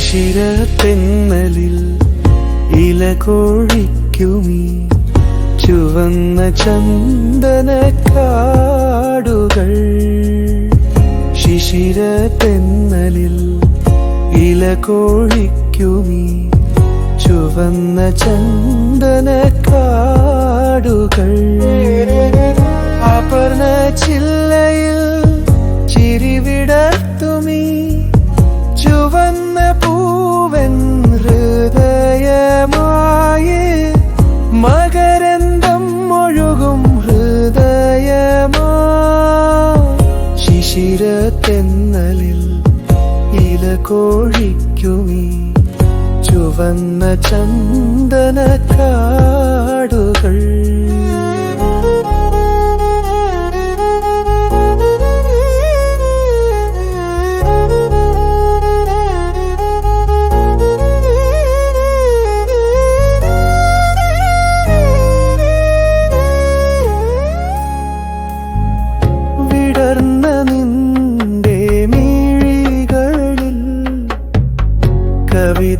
ശിശിര തെന്നലിൽ ഇല കോഴിക്കുമി ചുവന്ന ചന്ദന കാടുകൾ ശിശിര തെന്നലിൽ ഇല കോഴിക്കുമി ചുവന്ന ചന്ദന കാടുകൾ അപർണ ചില്ല കോഴിക്കുമീ. ചുവന്ന ചന്ദന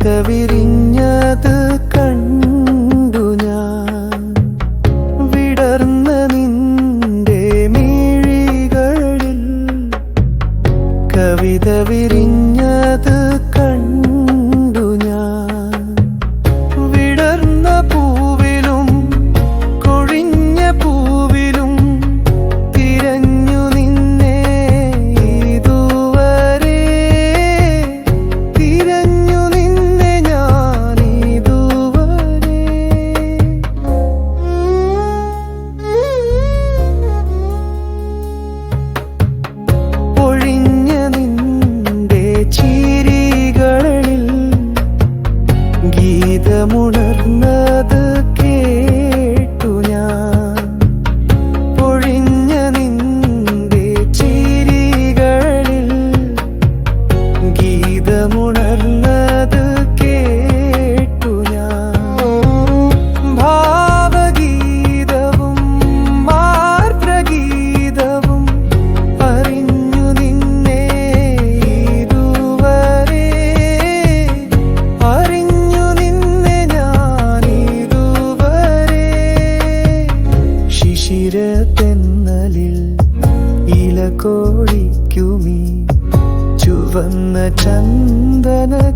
കവിത വിരിഞ്ഞത് കണ്ടു ഞാൻ. വിടർന്ന നിന്റെ മീഴികളിൽ കവിത വിരിഞ്ഞത് ഗീതമുണർന്നത് കേട്ടു ഞാൻ. പൊഴിഞ്ഞ നിന്റെ ചിരികളിൽ ഗീതമുണർന്നത് കോഴിക്കുമീ. ചുവന്ന ചന്ദന